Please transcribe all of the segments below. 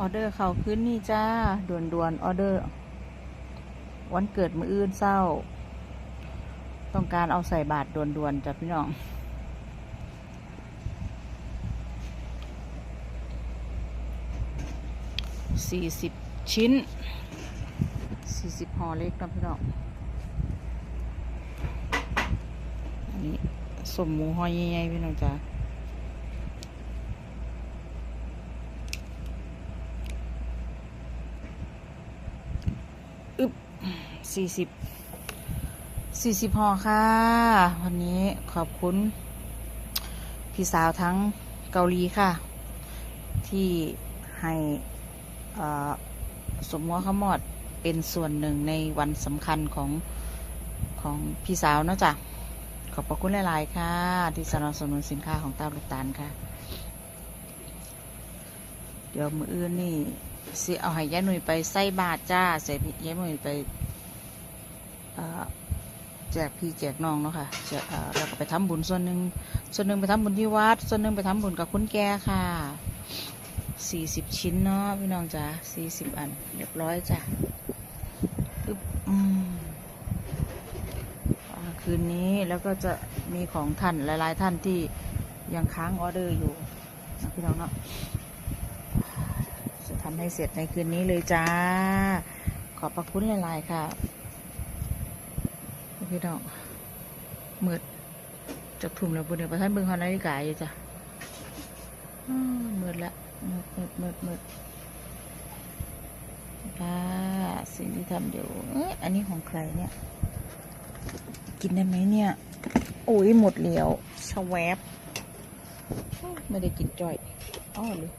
ออเดอร์เขาขึ้นนี่จ้า ด่วนด่วนๆออเดอร์ วันเกิดมืออื่นเศร้า ต้องการเอาใส่บาทด่วนด่วนๆจ้ะพี่น้อง สี่สิบชิ้น สี่สิบห่อเล็กนะพี่น้อง อันนี้สมหมูห่อใหญ่ๆพี่น้องจ้า สี่สิบสี่สิบห่อค่ะ วันนี้ขอบคุณ พี่สาวทั้งเกาหลีค่ะ ที่ให้สมมัวขมอดเป็นส่วนหนึ่งในวันสำคัญของของพี่สาวเนาะจ้ะขอบพระคุณหลาย ๆ ค่ะ ที่สนับสนุนสินค้าของตาลูกตาลค่ะ เดี๋ยวมืออื่นนี่ สิเอาให้ยายหนุ่ยไปใส่บาทจ้า ใส่ยายหนุ่ยไปแจกพี่แจกน้องเนาะค่ะจะเอ่อแล้วก็ไปทำบุญส่วนหนึ่งส่วนหนึ่งไปทำบุญที่วัด ส่วนหนึ่งไปทำบุญกับคุณแก่ค่ะสี่สิบชิ้นเนาะพี่น้องจ้าสี่สิบอันเรียบร้อยจ้ะอืมอ่าคืนนี้แล้วก็จะมีของท่านหลาย ๆ ท่านที่ยังค้างออเดอร์อยู่นะพี่น้องเนาะำให้เสร็จในคืนนี้เลยจ้า ขอบพระคุณหลายๆค่ะ พี่น้องมืดจับถุ่มแล้วบุญเดียวประท่านเบิ่งฮอนนาฬิกาอยู่จ้ะอ้าวมืดละมืดมืดมืดมืดค่ะสิ่งที่ทำเดี๋ยวเอ้ยอันนี้ของใครเนี่ย กินได้ไหมเนี่ย โอ้ยหมดแล้วชะแวบไม่ได้กินจ่อยอ้อเลย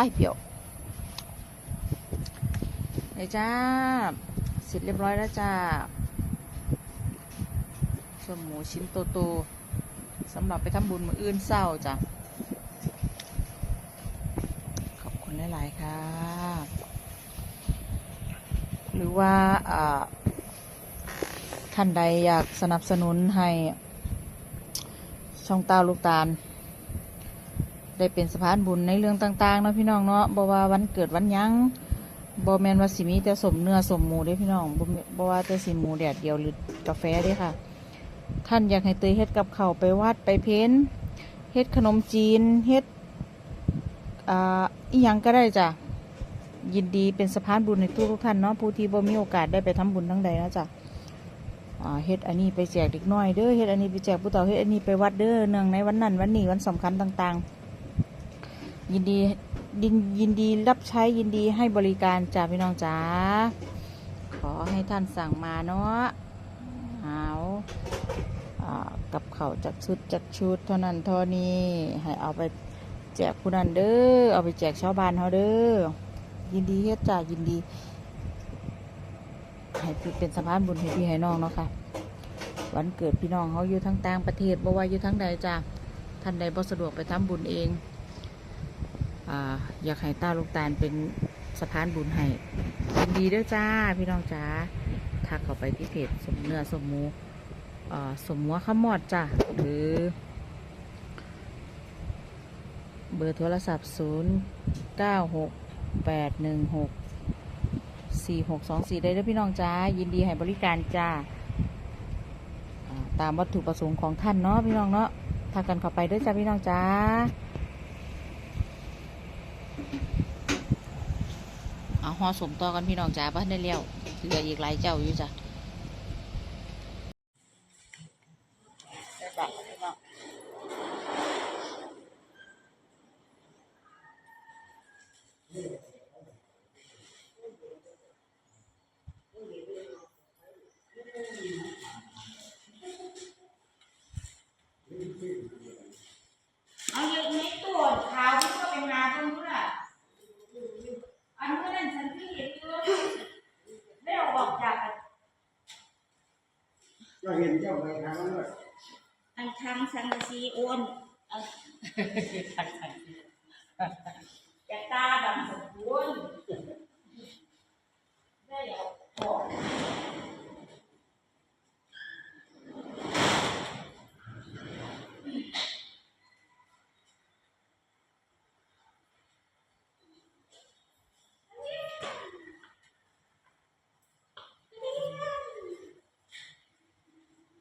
อ้ายเปรี้ยวไอ้จ้าเสร็จเรียบร้อยแล้วจ้าส่วนหมูชิ้นโตๆสำหรับไปทำบุญมืออื่นเศร้าจ้ะขอบคุณหลายๆค่ะ หรือว่าอ่าท่านใดอยากสนับสนุนให้ช่องตาลูกตาล ได้เป็นสะพานบุญในเรื่องต่างๆเนาะพี่น้องเนาะบ่ว่าวันเกิดวันยังบ่แมนว่าสิมีแต่สมเนื้อสมหมูเด้พี่น้องบ่บ่ว่าแต่สิหมูแดดเดียวหรือกาแฟเด้ค่ะ ท่านอยากให้เตยเฮ็ดกับเขาไปวัดไปเพ้นเฮ็ดขนมจีนเฮ็ดอ่าอีหยังก็ได้จ้ะยินดีเป็นสะพานบุญในทุกทุกท่านเนาะผู้ที่บ่มีโอกาสได้ไปทำบุญทั้งใดนะจ้ะเฮ็ดอันนี้ไปแจกเด็กน้อยเด้อเฮ็ดอันนี้ไปแจกผู้เฒ่าเฮ็ดอันนี้ไปวัดเด้อเนื่องในวันนั้นวันนี้วันสำคัญต่าง ๆ ยินดียินยินดีรับใช้ยินดีให้บริการจ้าพี่น้องจ๋าขอให้ท่านสั่งมาเนาะเอาอ่ากับเขาจากชุดจากชุดเท่านั้นเท่านี้ให้เอาไปแจกผู้นั้นเด้อเอาไปแจกชาวบ้านเขาเด้อยินดีเฮ็ดจ้ายินดีให้เป็นสะพานบุญให้พี่ให้น้องเนาะค่ะ วันเกิดพี่น้องเขาอยู่ทั้งต่างประเทศบ่ว่าอยู่ทั้งใดจ้าท่านใดบ่สะดวกไปทำบุญเอง อยากให้ต้าลูกตาลเป็นสะพานบุญให้ยินดีด้วยจ้าพี่น้องจ้าทักเข้าไปที่เพจสมเนื้อสมมูสมหัวข้ามอดจ้าหรือ เบอร์โทรศัพท์ 0 9 6 8 1 6 4 6 2 4 ได้ด้วยพี่น้องจ้ายินดีให้บริการจ้าตามวัตถุประสงค์ของท่านเนาะพี่น้องเนาะทักกันเข้าไปด้วยจ้าพี่น้องจ้า เอาห่อสมต่อกันพี่น้องจ๋าบ้านได้เลี้ยวเหลืออีกหลายเจ้าอยู่จ้ะเอาอยู่ในตัวขาวที่เขาไปหาตรงนู้นอะ อันเมื่อนั้นฉันที่เห็นอยู่ได้ออกจาก ก็เห็นเจ้าไปทางนั้นเลย อันทาง สังกะสีโอนเอาจะตาดำสมบูรณ์ได้เอาออก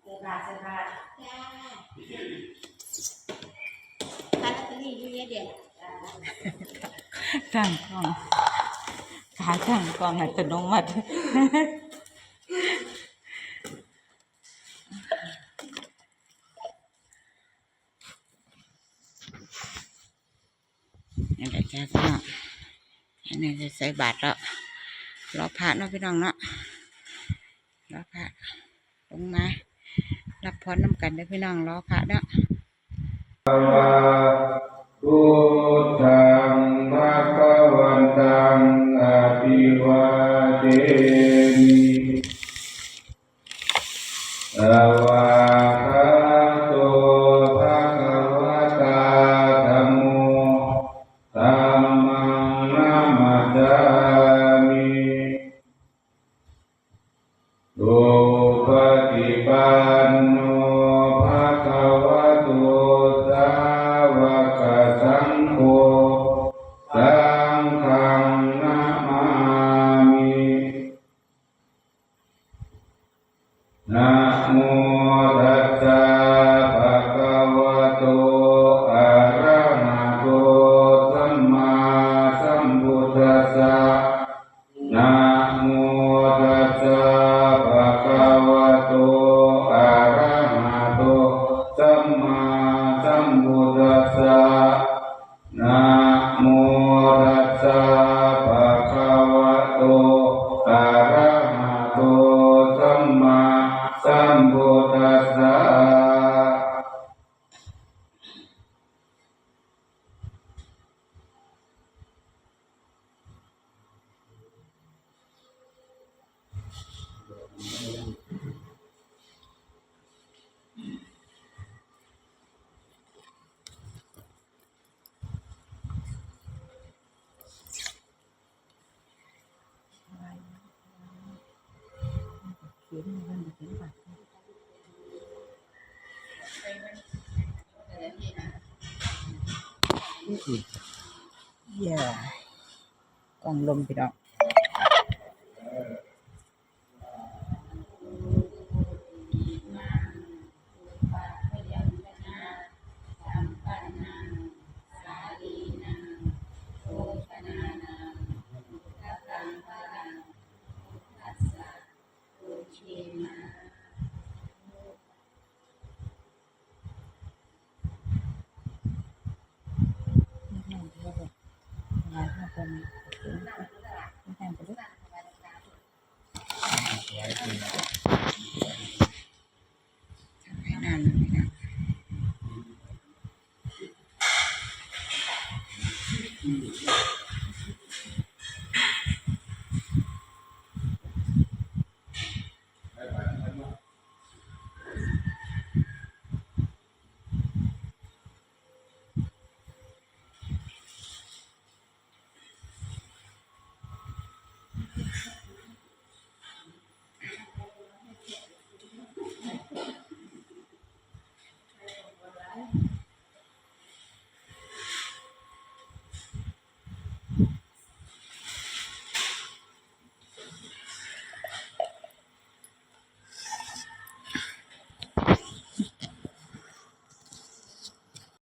สิบบาท จ้าคาราตอรี่อยู่เนี่ยเด็ด ตั้งกล้องขาตั้งกล้องอัตโนมัตินี่นแหละจ้าพี่น้องอันนี้จะใส่บาทแล้วรอพระเนาะพี่น้องเนาะรอพระลงมารับพรน้ำกันเด้อพี่น้องรอพระเนาะ พุทธังภะคะวันตังอภิวาเทมิสวากขาโตภะคะวะตาธัมโมธัมมังนามัสสามิโตปฏิปั สัมพุทธัสสะนะ เย่กล่องลมพี่น้